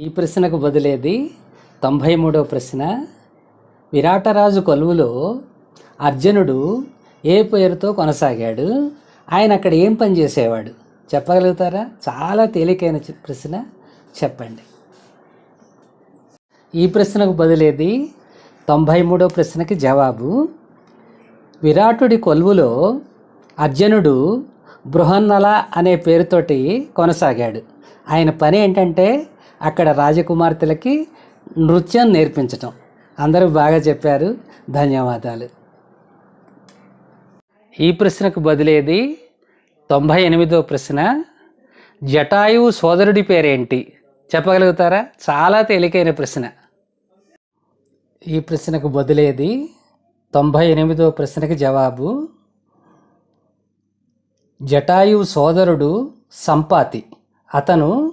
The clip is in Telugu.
ఈ ప్రశ్నకు బదిలేది తొంభై మూడవ ప్రశ్న. విరాటరాజు కొలువులో అర్జునుడు ఏ పేరుతో కొనసాగాడు? ఆయన అక్కడ ఏం పని చేసేవాడు? చెప్పగలుగుతారా? చాలా తేలికైన ప్రశ్న. చెప్పండి. ఈ ప్రశ్నకు బదిలేది తొంభై మూడవ ప్రశ్నకి జవాబు. విరాటుడి కొలువులో అర్జునుడు బృహన్నల అనే పేరుతోటి కొనసాగాడు. ఆయన పని ఏంటంటే అక్కడ రాజకుమార్తెలకి నృత్యం నేర్పించటం. అందరూ బాగా చెప్పారు. ధన్యవాదాలు. ఈ ప్రశ్నకు బదిలేది తొంభై ఎనిమిదో ప్రశ్న. జటాయువు సోదరుడి పేరేంటి? చెప్పగలుగుతారా? చాలా తేలికైన ప్రశ్న. ఈ ప్రశ్నకు బదిలేది తొంభై ఎనిమిదో ప్రశ్నకి జవాబు. జటాయువు సోదరుడు సంపాతి. అతను